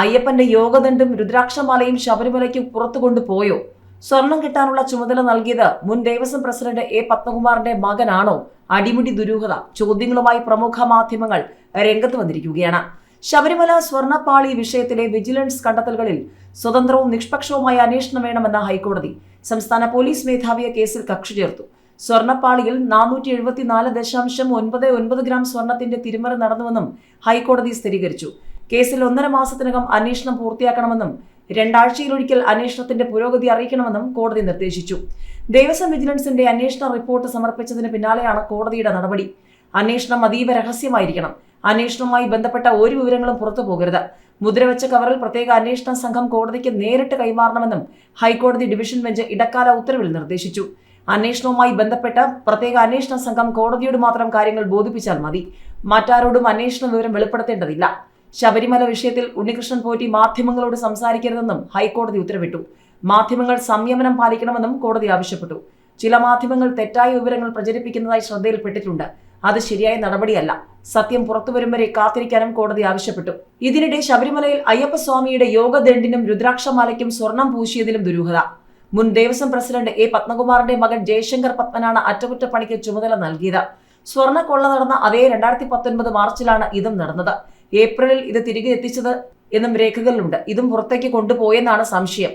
അയ്യപ്പന്റെ യോഗദണ്ഡും രുദ്രാക്ഷമാലയും ശബരിമലയ്ക്ക് പുറത്തു കൊണ്ടുപോയോ? സ്വർണം കിട്ടാനുള്ള ചുമതല നൽകിയത് മുൻ ദേവസ്വം പ്രസിഡന്റ് എ പത്മകുമാറിന്റെ മകനാണോ? അടിമുടി ദുരൂഹത ചോദ്യങ്ങളുമായി പ്രമുഖ മാധ്യമങ്ങൾ രംഗത്ത് വന്നിരിക്കുകയാണ്. ശബരിമല സ്വർണപ്പാളി വിഷയത്തിലെ വിജിലൻസ് കണ്ടെത്തലുകളിൽ സ്വതന്ത്രവും നിഷ്പക്ഷവുമായ അന്വേഷണം വേണമെന്ന ഹൈക്കോടതി സംസ്ഥാന പോലീസ് മേധാവിയെ കേസിൽ കക്ഷി ചേർത്തു. സ്വർണപ്പാളിയിൽ നാനൂറ്റി എഴുപത്തിനാല് ദശാംശം ഒൻപത് ഒൻപത് ഗ്രാം സ്വർണത്തിന്റെ തിരിമറി നടന്നുവെന്നും ഹൈക്കോടതി സ്ഥിരീകരിച്ചു. കേസിൽ ഒന്നര മാസത്തിനകം അന്വേഷണം പൂർത്തിയാക്കണമെന്നും രണ്ടാഴ്ചയിലൊരിക്കൽ അന്വേഷണത്തിന്റെ പുരോഗതി അറിയിക്കണമെന്നും കോടതി നിർദ്ദേശിച്ചു. ദേവസ്വം വിജിലൻസിന്റെ അന്വേഷണ റിപ്പോർട്ട് സമർപ്പിച്ചതിന് പിന്നാലെയാണ് കോടതിയുടെ നടപടി. അന്വേഷണം അതീവ രഹസ്യമായിരിക്കണം. അന്വേഷണവുമായി ബന്ധപ്പെട്ട ഒരു വിവരങ്ങളും പുറത്തു പോകരുത്. മുദ്രവെച്ച കവറിൽ പ്രത്യേക അന്വേഷണ സംഘം കോടതിക്ക് നേരിട്ട് കൈമാറണമെന്നും ഹൈക്കോടതി ഡിവിഷൻ ബെഞ്ച് ഇടക്കാല ഉത്തരവിൽ നിർദ്ദേശിച്ചു. അന്വേഷണവുമായി ബന്ധപ്പെട്ട പ്രത്യേക അന്വേഷണ സംഘം കോടതിയോട് മാത്രം കാര്യങ്ങൾ ബോധിപ്പിച്ചാൽ മതി. മറ്റാരോടും അന്വേഷണ വിവരം വെളിപ്പെടുത്തേണ്ടതില്ല. ശബരിമല വിഷയത്തിൽ ഉണ്ണികൃഷ്ണൻ പോറ്റി മാധ്യമങ്ങളോട് സംസാരിക്കരുതെന്നും ഹൈക്കോടതി ഉത്തരവിട്ടു. മാധ്യമങ്ങൾ സംയമനം പാലിക്കണമെന്നും കോടതി ആവശ്യപ്പെട്ടു. ചില മാധ്യമങ്ങൾ തെറ്റായ വിവരങ്ങൾ പ്രചരിപ്പിക്കുന്നതായി ശ്രദ്ധയിൽപ്പെട്ടിട്ടുണ്ട്. അത് ശരിയായ നടപടിയല്ല. സത്യം പുറത്തുവരും വരെ കാത്തിരിക്കാനും കോടതി ആവശ്യപ്പെട്ടു. ഇതിനിടെ ശബരിമലയിൽ അയ്യപ്പസ്വാമിയുടെ യോഗദണ്ഡിനും രുദ്രാക്ഷമാലയ്ക്കും സ്വർണം പൂശിയതിലും ദുരൂഹത. മുൻ ദേവസ്വം പ്രസിഡന്റ് എ പത്മകുമാറിന്റെ മകൻ ജയശങ്കർ പത്മനാണ് അറ്റകുറ്റപ്പണിക്ക് ചുമതല നൽകിയത്. സ്വർണക്കൊള്ള നടന്ന അതേ രണ്ടായിരത്തി പത്തൊൻപത് മാർച്ചിലാണ് ഇതും നടന്നത്. ഏപ്രിലിൽ ഇത് തിരികെ എത്തിച്ചത് എന്നും രേഖകളിലുണ്ട്. ഇതും പുറത്തേക്ക് കൊണ്ടുപോയെന്നാണ് സംശയം.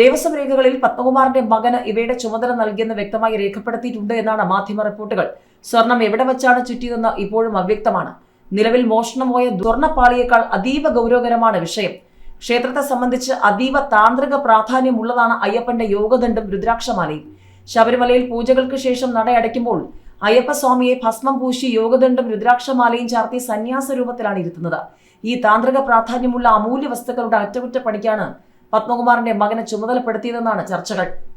ദേവസ്വം രേഖകളിൽ പത്മകുമാറിന്റെ മകന് ഇവയുടെ ചുമതല നൽകിയെന്ന് വ്യക്തമായി രേഖപ്പെടുത്തിയിട്ടുണ്ട് എന്നാണ് മാധ്യമ റിപ്പോർട്ടുകൾ. സ്വർണം എവിടെ വെച്ചാണ് ചുറ്റിയതെന്ന് ഇപ്പോഴും അവ്യക്തമാണ്. നിലവിൽ മോഷണം പോയ സ്വർണപ്പാളിയേക്കാൾ അതീവ ഗൗരവകരമാണ് വിഷയം. ക്ഷേത്രത്തെ സംബന്ധിച്ച് അതീവ താന്ത്രിക പ്രാധാന്യമുള്ളതാണ് അയ്യപ്പന്റെ യോഗദണ്ഡും രുദ്രാക്ഷമാലയും. ശബരിമലയിൽ പൂജകൾക്ക് ശേഷം നടയടയ്ക്കുമ്പോൾ അയ്യപ്പസ്വാമിയെ ഭസ്മം പൂശി യോഗദണ്ഡം രുദ്രാക്ഷമാലയും ചാർത്തി സന്യാസ രൂപത്തിലാണ് ഇരുത്തുന്നത്. ഈ താന്ത്രിക പ്രാധാന്യമുള്ള അമൂല്യ വസ്തുക്കളുടെ അറ്റകുറ്റപ്പണിക്കാണ് പത്മകുമാറിന്റെ മകനെ ചുമതലപ്പെടുത്തിയതെന്നാണ് ചർച്ചകൾ.